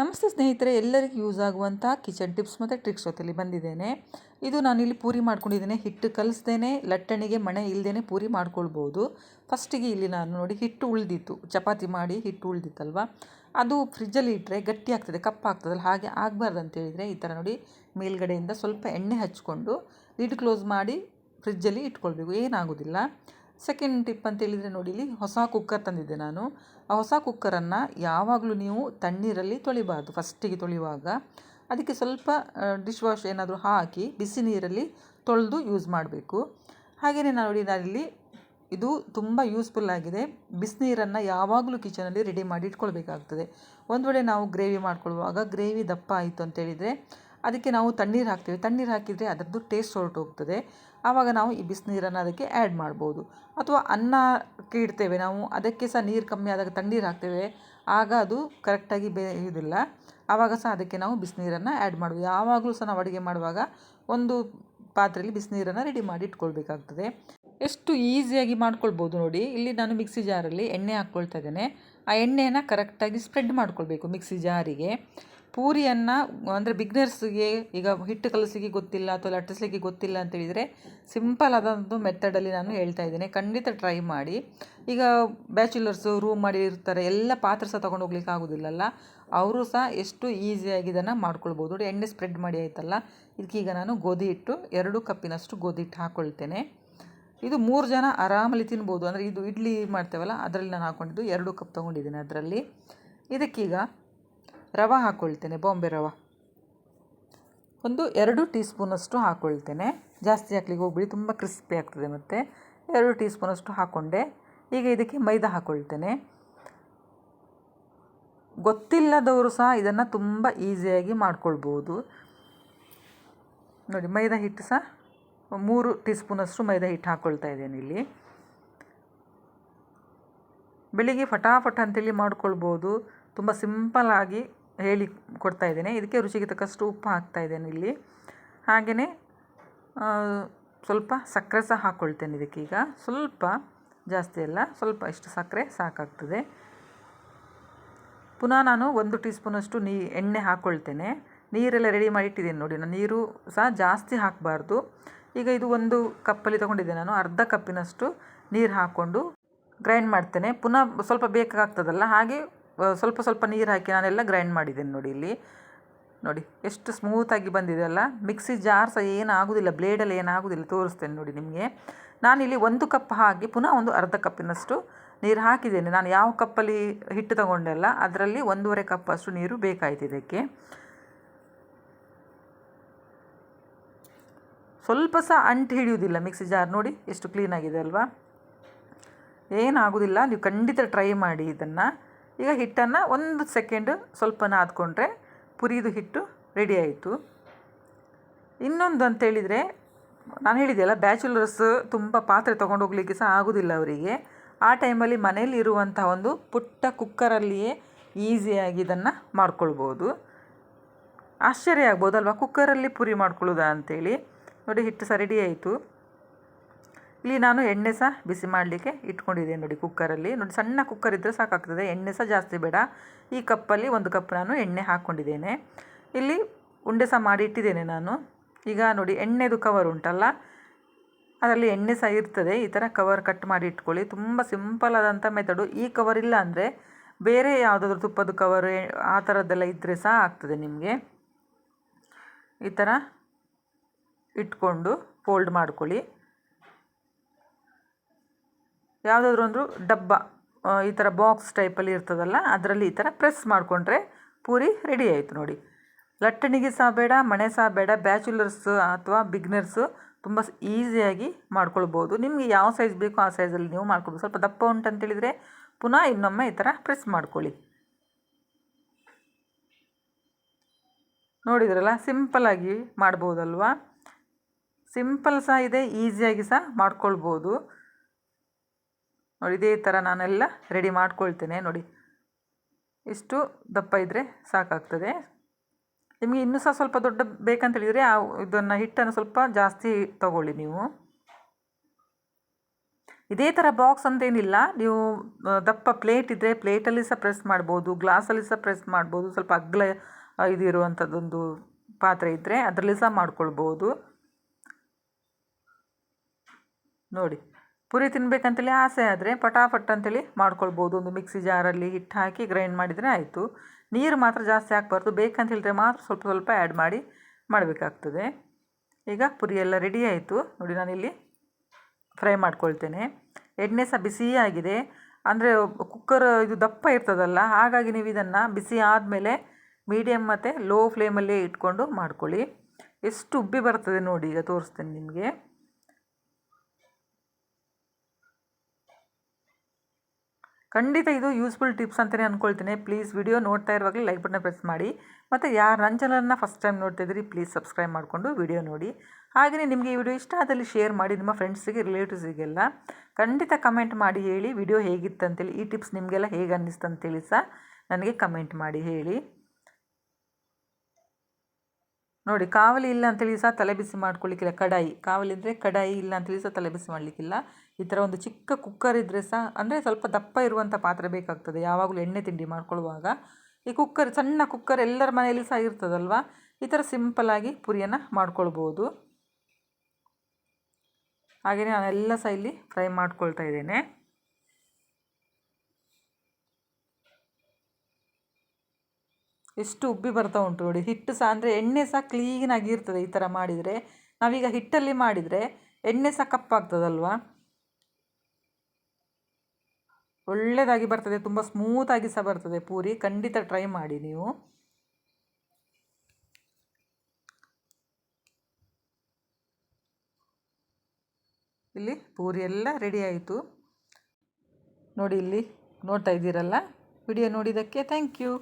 ನಮಸ್ತೆ ಸ್ನೇಹಿತರೆ, ಎಲ್ಲರಿಗೂ ಯೂಸ್ ಆಗುವಂಥ ಕಿಚನ್ ಟಿಪ್ಸ್ ಮತ್ತು ಟ್ರಿಕ್ಸ್ ಜೊತೆಲಿ ಬಂದಿದ್ದೇನೆ. ಇದು ನಾನಿಲ್ಲಿ ಪೂರಿ ಮಾಡ್ಕೊಂಡಿದ್ದೇನೆ, ಹಿಟ್ಟು ಕಲಿಸ್ದೇನೆ, ಲಟ್ಟಣಿಗೆ ಮಣೆ ಇಲ್ಲದೇ ಪೂರಿ ಮಾಡ್ಕೊಳ್ಬೋದು. ಫಸ್ಟಿಗೆ ಇಲ್ಲಿ ನಾನು ನೋಡಿ ಹಿಟ್ಟು ಉಳಿದಿತ್ತು, ಚಪಾತಿ ಮಾಡಿ ಹಿಟ್ಟು ಉಳಿದಿತ್ತಲ್ವ? ಅದು ಫ್ರಿಜ್ಜಲ್ಲಿ ಇಟ್ಟರೆ ಗಟ್ಟಿ ಆಗ್ತದೆ ಕಪ್ಪಾಗ್ತದಲ್ಲ ಹಾಗೆ ಆಗಬಾರ್ದು ಅಂತ ಹೇಳಿದರೆ ಈ ಥರ ನೋಡಿ ಮೇಲ್ಗಡೆಯಿಂದ ಸ್ವಲ್ಪ ಎಣ್ಣೆ ಹಚ್ಕೊಂಡು ಲಿಡ್ ಕ್ಲೋಸ್ ಮಾಡಿ ಫ್ರಿಜ್ಜಲ್ಲಿ ಇಟ್ಕೊಳ್ಬೇಕು, ಏನಾಗೋದಿಲ್ಲ. ಸೆಕೆಂಡ್ ಟಿಪ್ ಅಂತ ಹೇಳಿದರೆ ನೋಡಿ ಇಲ್ಲಿ ಹೊಸ ಕುಕ್ಕರ್ ತಂದಿದ್ದೆ ನಾನು. ಆ ಹೊಸ ಕುಕ್ಕರನ್ನು ಯಾವಾಗಲೂ ನೀವು ತಣ್ಣೀರಲ್ಲಿ ತೊಳಿಬಾರ್ದು ಫಸ್ಟಿಗೆ ತೊಳೆಯುವಾಗ ಅದಕ್ಕೆ ಸ್ವಲ್ಪ ಡಿಶ್ ವಾಶ್ ಏನಾದರೂ ಹಾಕಿ, ಬಿಸಿ ನೀರಲ್ಲಿ ತೊಳೆದು ಯೂಸ್ ಮಾಡಬೇಕು. ಹಾಗೆಯೇ ನೋಡಿ ನಾನಿಲ್ಲಿ ಇದು ತುಂಬ ಯೂಸ್ಫುಲ್ ಆಗಿದೆ. ಬಿಸಿನೀರನ್ನು ಯಾವಾಗಲೂ ಕಿಚನಲ್ಲಿ ರೆಡಿ ಮಾಡಿ ಇಟ್ಕೊಳ್ಬೇಕಾಗ್ತದೆ. ಒಂದು ವೇಳೆ ನಾವು ಗ್ರೇವಿ ಮಾಡ್ಕೊಳ್ಳುವಾಗ ಗ್ರೇವಿ ದಪ್ಪ ಆಯಿತು ಅಂತೇಳಿದರೆ ಅದಕ್ಕೆ ನಾವು ತಣ್ಣೀರು ಹಾಕ್ತೇವೆ. ತಣ್ಣೀರು ಹಾಕಿದರೆ ಅದರದ್ದು ಟೇಸ್ಟ್ ಹೊರಟೋಗ್ತದೆ ಆವಾಗ ನಾವು ಈ ಬಿಸಿನೀರನ್ನು ಅದಕ್ಕೆ ಆ್ಯಡ್ ಮಾಡ್ಬೋದು. ಅಥವಾ ಅನ್ನಕ್ಕೆ ಇಡ್ತೇವೆ ನಾವು. ಅದಕ್ಕೆ ಸಹ ನೀರು ಕಮ್ಮಿ ಆದಾಗ ತಣ್ಣೀರು ಹಾಕ್ತೇವೆ. ಆಗ ಅದು ಕರೆಕ್ಟಾಗಿ ಬೇಯೋದಿಲ್ಲ ಆವಾಗ ಸಹ ಅದಕ್ಕೆ ನಾವು ಬಿಸಿನೀರನ್ನು ಆ್ಯಡ್ ಮಾಡ್ಬೋದು. ಯಾವಾಗಲೂ ಸಹ ನಾವು ಅಡುಗೆ ಮಾಡುವಾಗ ಒಂದು ಪಾತ್ರೆಯಲ್ಲಿ ಬಿಸಿನೀರನ್ನು ರೆಡಿ ಮಾಡಿ ಇಟ್ಕೊಳ್ಬೇಕಾಗ್ತದೆ. ಎಷ್ಟು ಈಸಿಯಾಗಿ ಮಾಡ್ಕೊಳ್ಬೋದು ನೋಡಿ. ಇಲ್ಲಿ ನಾನು ಮಿಕ್ಸಿ ಜಾರಲ್ಲಿ ಎಣ್ಣೆ ಹಾಕ್ಕೊಳ್ತಾ ಇದ್ದೇನೆ. ಆ ಎಣ್ಣೆಯನ್ನು ಕರೆಕ್ಟಾಗಿ ಸ್ಪ್ರೆಡ್ ಮಾಡ್ಕೊಳ್ಬೇಕು ಮಿಕ್ಸಿ ಜಾರಿಗೆ. ಪೂರಿಯನ್ನು, ಅಂದರೆ ಬಿಗ್ನರ್ಸ್ಗೆ ಈಗ ಹಿಟ್ಟು ಕಲಸಲಿಕ್ಕೆ ಗೊತ್ತಿಲ್ಲ ಅಥವಾ ಲಟ್ಟಿಸ್ಲಿಕ್ಕೆ ಗೊತ್ತಿಲ್ಲ ಅಂತ ಹೇಳಿದರೆ ಸಿಂಪಲ್ ಆದಂಥ ಮೆಥಡಲ್ಲಿ ನಾನು ಹೇಳ್ತಾ ಇದ್ದೇನೆ. ಖಂಡಿತ ಟ್ರೈ ಮಾಡಿ. ಈಗ ಬ್ಯಾಚುಲರ್ಸು ರೂಮ್ ಮಾಡಿ ಇರ್ತಾರೆ, ಎಲ್ಲ ಪಾತ್ರೆ ಸಹ ತೊಗೊಂಡು ಹೋಗ್ಲಿಕ್ಕೆ ಆಗೋದಿಲ್ಲಲ್ಲ. ಅವರು ಸಹ ಎಷ್ಟು ಈಸಿಯಾಗಿ ಇದನ್ನು ಮಾಡ್ಕೊಳ್ಬೋದು. ನೋಡಿ, ಎಣ್ಣೆ ಸ್ಪ್ರೆಡ್ ಮಾಡಿ ಆಯ್ತಲ್ಲ? ಇದಕ್ಕೀಗ ನಾನು ಗೋಧಿ ಹಿಟ್ಟು, ಎರಡು ಕಪ್ಪಿನಷ್ಟು ಗೋಧಿ ಹಿಟ್ಟು ಹಾಕ್ಕೊಳ್ತೇನೆ ಇದು ಮೂರು ಜನ ಆರಾಮಲ್ಲಿ ತಿನ್ಬೋದು. ಅಂದರೆ ಇದು ಇಡ್ಲಿ ಮಾಡ್ತೇವಲ್ಲ, ಅದರಲ್ಲಿ ನಾನು ಹಾಕ್ಕೊಂಡಿದ್ದು ಎರಡು ಕಪ್ ತೊಗೊಂಡಿದ್ದೀನಿ ಅದರಲ್ಲಿ. ಇದಕ್ಕೀಗ ರವೆ ಹಾಕ್ಕೊಳ್ತೇನೆ ಬಾಂಬೆ ರವೆ. ಒಂದು ಎರಡು ಟೀ ಸ್ಪೂನಷ್ಟು ಹಾಕ್ಕೊಳ್ತೇನೆ ಜಾಸ್ತಿ ಹಾಕ್ಲಿಕ್ಕೆ ಹೋಗ್ಬಿಡಿ, ತುಂಬ ಕ್ರಿಸ್ಪಿ ಆಗ್ತದೆ ಮತ್ತು. ಎರಡು ಟೀ ಸ್ಪೂನಷ್ಟು ಹಾಕ್ಕೊಂಡೆ ಈಗ ಇದಕ್ಕೆ ಮೈದಾ ಹಾಕ್ಕೊಳ್ತೇನೆ ಗೊತ್ತಿಲ್ಲದವರು ಸಹ ಇದನ್ನು ತುಂಬ ಈಸಿಯಾಗಿ ಮಾಡ್ಕೊಳ್ಬೋದು. ನೋಡಿ, ಮೈದಾ ಹಿಟ್ಟು ಸಹ ಮೂರು ಟೀ ಸ್ಪೂನಷ್ಟು ಮೈದಾ ಹಿಟ್ಟು ಹಾಕ್ಕೊಳ್ತಾ ಇದ್ದೇನೆ ಇಲ್ಲಿ. ಬೆಳಿಗ್ಗೆ ಫಟಾಫಟ್ ಅಂತೇಳಿ ಮಾಡ್ಕೊಳ್ಬೋದು. ತುಂಬ ಸಿಂಪಲ್ಲಾಗಿ ಹೇಳಿ ಕೊಡ್ತಾ ಇದ್ದೇನೆ. ಇದಕ್ಕೆ ರುಚಿಗೆ ತಕ್ಕಷ್ಟು ಉಪ್ಪು ಹಾಕ್ತಾ ಇದ್ದೇನೆ ಇಲ್ಲಿ. ಹಾಗೆಯೇ ಸ್ವಲ್ಪ ಸಕ್ಕರೆ ಸಹ ಹಾಕ್ಕೊಳ್ತೇನೆ ಇದಕ್ಕೀಗ ಸ್ವಲ್ಪ ಜಾಸ್ತಿ ಅಲ್ಲ, ಸ್ವಲ್ಪ ಇಷ್ಟು ಸಕ್ಕರೆ ಸಾಕಾಗ್ತದೆ. ಪುನಃ ನಾನು ಒಂದು ಟೀ ಸ್ಪೂನಷ್ಟು ನೀ, ಎಣ್ಣೆ ಹಾಕ್ಕೊಳ್ತೇನೆ ನೀರೆಲ್ಲ ರೆಡಿ ಮಾಡಿ ಇಟ್ಟಿದ್ದೀನಿ ನೋಡಿ, ನಾನು ನೀರು ಸಹ ಜಾಸ್ತಿ ಹಾಕಬಾರ್ದು. ಈಗ ಇದು ಒಂದು ಕಪ್ಪಲ್ಲಿ ತೊಗೊಂಡಿದ್ದೆ ನಾನು, ಅರ್ಧ ಕಪ್ಪಿನಷ್ಟು ನೀರು ಹಾಕ್ಕೊಂಡು ಗ್ರೈಂಡ್ ಮಾಡ್ತೇನೆ. ಪುನಃ ಸ್ವಲ್ಪ ಬೇಕಾಗ್ತದಲ್ಲ, ಹಾಗೆ ಸ್ವಲ್ಪ ಸ್ವಲ್ಪ ನೀರು ಹಾಕಿ ನಾನೆಲ್ಲ ಗ್ರೈಂಡ್ ಮಾಡಿದ್ದೇನೆ ನೋಡಿ ಇಲ್ಲಿ. ನೋಡಿ, ಎಷ್ಟು ಸ್ಮೂತಾಗಿ ಬಂದಿದೆ ಅಲ್ಲ? ಮಿಕ್ಸಿ ಜಾರ್ ಸಹ ಏನಾಗೋದಿಲ್ಲ ಬ್ಲೇಡಲ್ಲಿ ಏನಾಗೋದಿಲ್ಲ ತೋರಿಸ್ತೇನೆ ನೋಡಿ ನಿಮಗೆ. ನಾನಿಲ್ಲಿ ಒಂದು ಕಪ್ ಹಾಕಿ ಪುನಃ ಒಂದು ಅರ್ಧ ಕಪ್ಪಿನಷ್ಟು ನೀರು ಹಾಕಿದ್ದೇನೆ. ನಾನು ಯಾವ ಕಪ್ಪಲ್ಲಿ ಹಿಟ್ಟು ತಗೊಂಡೆಲ್ಲ ಅದರಲ್ಲಿ ಒಂದೂವರೆ ಕಪ್ ಅಷ್ಟು ನೀರು ಬೇಕಾಯ್ತು ಇದಕ್ಕೆ. ಸ್ವಲ್ಪ ಸಹ ಅಂಟು ಹಿಡಿಯುವುದಿಲ್ಲ ಮಿಕ್ಸಿ ಜಾರ್ ನೋಡಿ ಎಷ್ಟು ಕ್ಲೀನಾಗಿದೆ ಅಲ್ವಾ? ಏನಾಗೋದಿಲ್ಲ, ನೀವು ಖಂಡಿತ ಟ್ರೈ ಮಾಡಿ ಇದನ್ನು. ಈಗ ಹಿಟ್ಟನ್ನು ಒಂದು ಸೆಕೆಂಡ್ ಸ್ವಲ್ಪ ನಾದ್ಕೊಂಡ್ರೆ ಪುರಿದು ಹಿಟ್ಟು ರೆಡಿ ಆಯಿತು. ಇನ್ನೊಂದು ಅಂತೇಳಿದರೆ ನಾನು ಹೇಳಿದೆಯಲ್ಲ ಬ್ಯಾಚುಲರ್ಸ್ ತುಂಬ ಪಾತ್ರೆ ತೊಗೊಂಡು ಹೋಗ್ಲಿಕ್ಕೆ ಸಹ ಆಗೋದಿಲ್ಲ ಅವರಿಗೆ. ಆ ಟೈಮಲ್ಲಿ ಮನೇಲಿ ಇರುವಂಥ ಒಂದು ಪುಟ್ಟ ಕುಕ್ಕರಲ್ಲಿಯೇ ಈಸಿಯಾಗಿ ಇದನ್ನು ಮಾಡ್ಕೊಳ್ಬೋದು. ಆಶ್ಚರ್ಯ ಆಗ್ಬೋದಲ್ವಾ ಕುಕ್ಕರಲ್ಲಿ ಪುರಿ ಮಾಡ್ಕೊಳ್ಳೋದಾ ಅಂಥೇಳಿ ನೋಡಿ, ಹಿಟ್ಟು ಸಹ ರೆಡಿ ಆಯಿತು. ಇಲ್ಲಿ ನಾನು ಎಣ್ಣೆ ಸಹ ಬಿಸಿ ಮಾಡಲಿಕ್ಕೆ ಇಟ್ಕೊಂಡಿದ್ದೇನೆ ನೋಡಿ ಕುಕ್ಕರಲ್ಲಿ. ನೋಡಿ ಸಣ್ಣ ಕುಕ್ಕರ್ ಇದ್ದರೆ ಸಾಕಾಗ್ತದೆ. ಎಣ್ಣೆ ಸಹ ಜಾಸ್ತಿ ಬೇಡ. ಈ ಕಪ್ಪಲ್ಲಿ ಒಂದು ಕಪ್ ನಾನು ಎಣ್ಣೆ ಹಾಕ್ಕೊಂಡಿದ್ದೇನೆ ಇಲ್ಲಿ ಉಂಡೆ ಸಹ ಮಾಡಿ ಇಟ್ಟಿದ್ದೇನೆ ನಾನು. ಈಗ ನೋಡಿ ಎಣ್ಣೆದು ಕವರ್ ಉಂಟಲ್ಲ? ಅದರಲ್ಲಿ ಎಣ್ಣೆ ಸಹ ಇರ್ತದೆ. ಈ ಥರ ಕವರ್ ಕಟ್ ಮಾಡಿ ಇಟ್ಕೊಳ್ಳಿ. ತುಂಬ ಸಿಂಪಲ್ ಆದಂಥ ಮೆಥಡು ಈ ಕವರ್ ಇಲ್ಲ ಅಂದರೆ ಬೇರೆ ಯಾವುದಾದ್ರೂ ತುಪ್ಪದ ಕವರ್ ಆ ಥರದ್ದೆಲ್ಲ ಇದ್ದರೆ ಸಹ ಆಗ್ತದೆ ನಿಮಗೆ. ಈ ಥರ ಇಟ್ಕೊಂಡು ಫೋಲ್ಡ್ ಮಾಡ್ಕೊಳ್ಳಿ. ಯಾವುದಾದ್ರೂ ಒಂದು ಡಬ್ಬ ಈ ಥರ ಬಾಕ್ಸ್ ಟೈಪಲ್ಲಿ ಇರ್ತದಲ್ಲ, ಅದರಲ್ಲಿ ಈ ಥರ ಪ್ರೆಸ್ ಮಾಡಿಕೊಂಡ್ರೆ ಪೂರಿ ರೆಡಿ ಆಯಿತು ನೋಡಿ. ಲಟ್ಟಣಿಗೆ ಸಹ ಬೇಡ, ಮಣೆ ಸಹ ಬೇಡ ಬ್ಯಾಚುಲರ್ಸ್ ಅಥವಾ ಬಿಗ್ನರ್ಸು ತುಂಬ ಈಸಿಯಾಗಿ ಮಾಡ್ಕೊಳ್ಬೋದು. ನಿಮಗೆ ಯಾವ ಸೈಜ್ ಬೇಕೋ ಆ ಸೈಜಲ್ಲಿ ನೀವು ಮಾಡ್ಕೊಳ್ಬೋದು. ಸ್ವಲ್ಪ ದಪ್ಪ ಉಂಟು ಅಂತೇಳಿದರೆ ಪುನಃ ಇನ್ನೊಮ್ಮೆ ಈ ಥರ ಪ್ರೆಸ್ ಮಾಡ್ಕೊಳ್ಳಿ. ನೋಡಿದ್ರಲ್ಲ ಸಿಂಪಲಾಗಿ ಮಾಡ್ಬೋದಲ್ವಾ? ಸಿಂಪಲ್ ಸಹ ಇದೆ ಈಸಿಯಾಗಿ ಸಹ ಮಾಡ್ಕೊಳ್ಬೋದು. ನೋಡಿ, ಇದೇ ಥರ ನಾನೆಲ್ಲ ರೆಡಿ ಮಾಡ್ಕೊಳ್ತೇನೆ, ನೋಡಿ. ಇಷ್ಟು ದಪ್ಪ ಇದ್ದರೆ ಸಾಕಾಗ್ತದೆ. ನಿಮಗೆ ಇನ್ನೂ ಸಹ ಸ್ವಲ್ಪ ದೊಡ್ಡ ಬೇಕಂತ ಹೇಳಿದರೆ ಆ ಇದನ್ನು, ಹಿಟ್ಟನ್ನು ಸ್ವಲ್ಪ ಜಾಸ್ತಿ ತಗೊಳ್ಳಿ ನೀವು. ಇದೇ ಥರ ಬಾಕ್ಸ್ ಅಂತೇನಿಲ್ಲ ನೀವು ದಪ್ಪ ಪ್ಲೇಟ್ ಇದ್ದರೆ ಪ್ಲೇಟಲ್ಲಿ ಸಹ ಪ್ರೆಸ್ ಮಾಡ್ಬೋದು ಗ್ಲಾಸಲ್ಲಿ ಸಹ ಪ್ರೆಸ್ ಮಾಡ್ಬೋದು, ಸ್ವಲ್ಪ ಅಗ್ಲ ಇದಿರುವಂಥದ್ದೊಂದು ಪಾತ್ರೆ ಇದ್ದರೆ ಅದರಲ್ಲಿ ಸಹ ಮಾಡ್ಕೊಳ್ಬೋದು. ನೋಡಿ. ಪುರಿ ತಿನ್ನಬೇಕಂತೇಳಿ ಆಸೆ ಆದರೆ ಪಟಾಫಟ್ ಅಂತೇಳಿ ಮಾಡ್ಕೊಳ್ಬೋದು. ಒಂದು ಮಿಕ್ಸಿ ಜಾರಲ್ಲಿ ಹಿಟ್ಟು ಹಾಕಿ ಗ್ರೈಂಡ್ ಮಾಡಿದರೆ ಆಯಿತು. ನೀರು ಮಾತ್ರ ಜಾಸ್ತಿ ಹಾಕ್ಬಾರ್ದು. ಬೇಕಂತ ಹೇಳಿದ್ರೆ ಮಾತ್ರ ಸ್ವಲ್ಪ ಸ್ವಲ್ಪ ಆ್ಯಡ್ ಮಾಡಿ ಮಾಡಬೇಕಾಗ್ತದೆ. ಈಗ ಪುರಿ ಎಲ್ಲ ರೆಡಿ ಆಯಿತು. ನೋಡಿ ನಾನಿಲ್ಲಿ ಫ್ರೈ ಮಾಡ್ಕೊಳ್ತೇನೆ. ಎಣ್ಣೆ ಸಹ ಬಿಸಿ ಆಗಿದೆ. ಅಂದರೆ ಕುಕ್ಕರ್ ಇದು ದಪ್ಪ ಇರ್ತದಲ್ಲ, ಹಾಗಾಗಿ ನೀವು ಇದನ್ನು ಬಿಸಿ ಆದಮೇಲೆ ಮೀಡಿಯಮ್ ಮತ್ತು ಲೋ ಫ್ಲೇಮಲ್ಲೇ ಇಟ್ಕೊಂಡು ಮಾಡ್ಕೊಳ್ಳಿ. ಎಷ್ಟು ಉಬ್ಬಿ ಬರ್ತದೆ ನೋಡಿ ಈಗ ತೋರಿಸ್ತೇನೆ ನಿಮಗೆ. ಖಂಡಿತ ಇದು ಯೂಸ್ಫುಲ್ ಟಿಪ್ಸ್ ಅಂತಲೇ ಅಂದ್ಕೊಳ್ತೇನೆ ಪ್ಲೀಸ್ ವಿಡಿಯೋ ನೋಡ್ತಾ ಇರುವಾಗಲೇ ಲೈಕ್ ಬಟನ್ ಪ್ರೆಸ್ ಮಾಡಿ. ಮತ್ತು ಯಾರು ನನ್ನ ಚಾನಲನ್ನು ಫಸ್ಟ್ ಟೈಮ್ ನೋಡ್ತಾ ಇದ್ದೀರಿ ಪ್ಲೀಸ್ ಸಬ್ಸ್ಕ್ರೈಬ್ ಮಾಡಿಕೊಂಡು ವಿಡಿಯೋ ನೋಡಿ. ಹಾಗೆಯೇ ನಿಮಗೆ ಈ ವಿಡಿಯೋ ಇಷ್ಟ ಆದಲ್ಲಿ ಶೇರ್ ಮಾಡಿ, ನಿಮ್ಮ ಫ್ರೆಂಡ್ಸಿಗೆ ರಿಲೇಟಿವ್ಸಿಗೆಲ್ಲ ಖಂಡಿತ ಕಮೆಂಟ್ ಮಾಡಿ ಹೇಳಿ ವಿಡಿಯೋ ಹೇಗಿತ್ತಂತೇಳಿ, ಈ ಟಿಪ್ಸ್ ನಿಮಗೆಲ್ಲ ಹೇಗೆ ಅನ್ನಿಸ್ತಂತೇಳಿ ಸಹ ನನಗೆ ಕಮೆಂಟ್ ಮಾಡಿ ಹೇಳಿ. ನೋಡಿ, ಕಾವಲಿ ಇಲ್ಲ ಅಂತೇಳಿ ಸಹ ತಲೆಬಿಸಿ ಮಾಡ್ಕೊಳ್ಳಿಕ್ಕಿಲ್ಲ ಕಡಾಯಿ. ಕಾವಲಿ ಅಂದರೆ ಕಡಾಯಿ ಇಲ್ಲ ಅಂತೇಳಿ ಸಹ ತಲೆಬಿಸಿ ಮಾಡಲಿಕ್ಕಿಲ್ಲ. ಈ ಥರ ಒಂದು ಚಿಕ್ಕ ಕುಕ್ಕರ್ ಇದ್ದರೆ ಸಹ, ಅಂದರೆ ಸ್ವಲ್ಪ ದಪ್ಪ ಇರುವಂಥ ಪಾತ್ರೆ ಬೇಕಾಗ್ತದೆ. ಯಾವಾಗಲೂ ಎಣ್ಣೆ ತಿಂಡಿ ಮಾಡ್ಕೊಳ್ಳುವಾಗ. ಈ ಕುಕ್ಕರ್, ಸಣ್ಣ ಕುಕ್ಕರ್ ಎಲ್ಲರ ಮನೆಯಲ್ಲಿ ಸಹ ಇರ್ತದಲ್ವ? ಈ ಥರ ಸಿಂಪಲ್ಲಾಗಿ ಪುರಿಯನ್ನು ಮಾಡ್ಕೊಳ್ಬೋದು. ಹಾಗೆಯೇ ನಾನೆಲ್ಲ ಸಹ ಇಲ್ಲಿ ಫ್ರೈ ಮಾಡ್ಕೊಳ್ತಾ ಇದ್ದೇನೆ. ಎಷ್ಟು ಉಬ್ಬಿ ಬರ್ತಾ ಉಂಟು ನೋಡಿ. ಹಿಟ್ಟು ಸಹ ಅಂದರೆ ಎಣ್ಣೆ ಸಹ ಕ್ಲೀನಾಗಿ ಇರ್ತದೆ ಈ ಥರ ಮಾಡಿದರೆ. ನಾವೀಗ ಹಿಟ್ಟಲ್ಲಿ ಮಾಡಿದರೆ ಎಣ್ಣೆ ಸಹ ಕಪ್ಪಾಗ್ತದಲ್ವಾ ಒಳ್ಳೆಯದಾಗಿ ಬರ್ತದೆ, ತುಂಬ ಸ್ಮೂತಾಗಿ ಸಹ ಬರ್ತದೆ ಪೂರಿ. ಖಂಡಿತ ಟ್ರೈ ಮಾಡಿ ನೀವು. ಇಲ್ಲಿ ಪೂರಿ ಎಲ್ಲ ರೆಡಿ ಆಯಿತು. ನೋಡಿ ಇಲ್ಲಿ ನೋಡ್ತಾ ಇದ್ದೀರಲ್ಲ? ವಿಡಿಯೋ ನೋಡಿದ್ದಕ್ಕೆ ಥ್ಯಾಂಕ್ ಯು